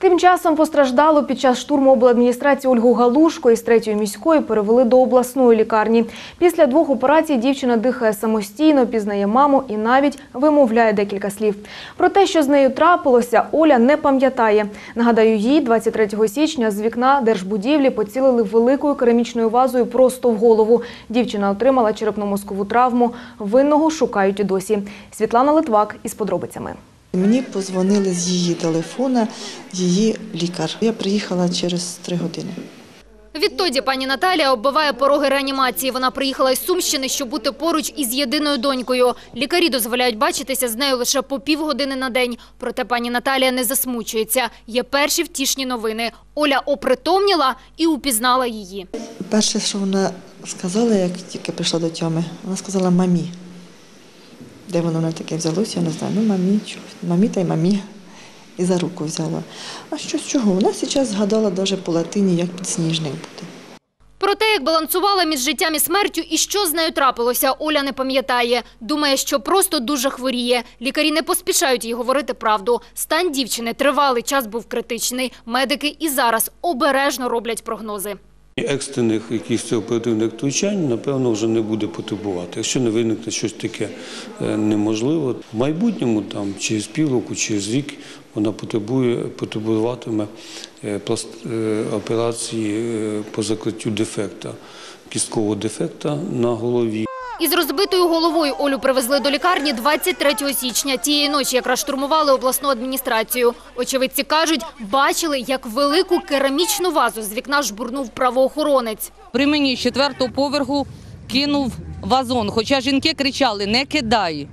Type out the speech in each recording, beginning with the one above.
Тим часом постраждалу під час штурму обладміністрації Ольгу Галушко із третьої міської перевели до обласної лікарні. Після двох операцій дівчина дихає самостійно, пізнає маму і навіть вимовляє декілька слів. Про те, що з нею трапилося, Оля не пам'ятає. Нагадаю, їй 23 січня з вікна держбудівлі поцілили великою керамічною вазою просто в голову. Дівчина отримала черепно-мозкову травму. Винного шукають і досі. Світлана Литвак із подробицями. Мені позвонили з її телефона, її лікар. Я приїхала через три години. Відтоді пані Наталія оббиває пороги реанімації. Вона приїхала із Сумщини, щоб бути поруч із єдиною донькою. Лікарі дозволяють бачитися з нею лише по півгодини на день. Проте пані Наталія не засмучується. Є перші втішні новини. Оля опритомніла і упізнала її. Перше, що вона сказала, як тільки прийшла до тями, вона сказала мамі. Де воно таке взялося, я не знаю. Ну, мамі, мамі та й мамі. І за руку взяла. А що з чого? Вона зараз згадала навіть по латині, як підсніжник буде. Про те, як балансувала між життям і смертю і що з нею трапилося, Оля не пам'ятає. Думає, що просто дуже хворіє. Лікарі не поспішають їй говорити правду. Стан дівчини тривалий час був критичний. Медики і зараз обережно роблять прогнози. Екстрених якихось оперативних втручань, напевно, вже не буде потребувати. Якщо не виникне щось таке е, неможливе, в майбутньому, там, через півроку, через рік, вона потребує, потребуватиме е, е, операції по закриттю дефекта, кісткового дефекта на голові. Із розбитою головою Олю привезли до лікарні 23 січня. Тієї ночі якраз штурмували обласну адміністрацію. Очевидці кажуть, бачили, як велику керамічну вазу з вікна жбурнув правоохоронець. При мені з четвертого поверху кинув вазон. Хоча жінки кричали: не кидай,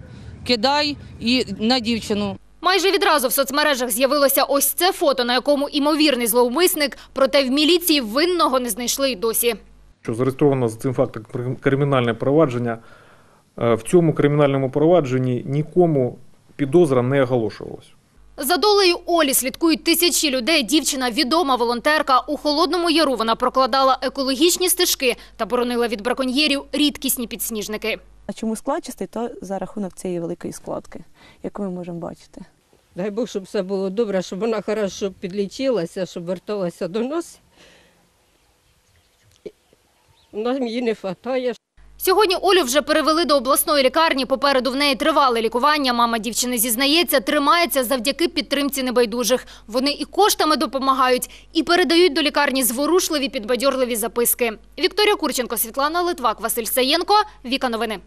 кидай і на дівчину. Майже відразу в соцмережах з'явилося ось це фото, на якому імовірний зловмисник, проте в міліції винного не знайшли й досі. Що зареєстровано за цим фактом крим- кримінальне провадження. Е, В цьому кримінальному провадженні нікому підозра не оголошувалась. За долею Олі слідкують тисячі людей. Дівчина відома волонтерка. У Холодному Яру вона прокладала екологічні стежки та боронила від браконьєрів рідкісні підсніжники. А чому складчастий, то за рахунок цієї великої складки, яку ми можемо бачити. Дай Бог, щоб все було добре, щоб вона хорошо підлічилася, щоб верталася до нас. Нам її не вистачає. Сьогодні Олю вже перевели до обласної лікарні. Попереду в неї тривале лікування. Мама дівчини зізнається, тримається завдяки підтримці небайдужих. Вони і коштами допомагають, і передають до лікарні зворушливі підбадьорливі записки. Вікторія Курченко, Світлана Литвак, Василь Саєнко. Віка новини.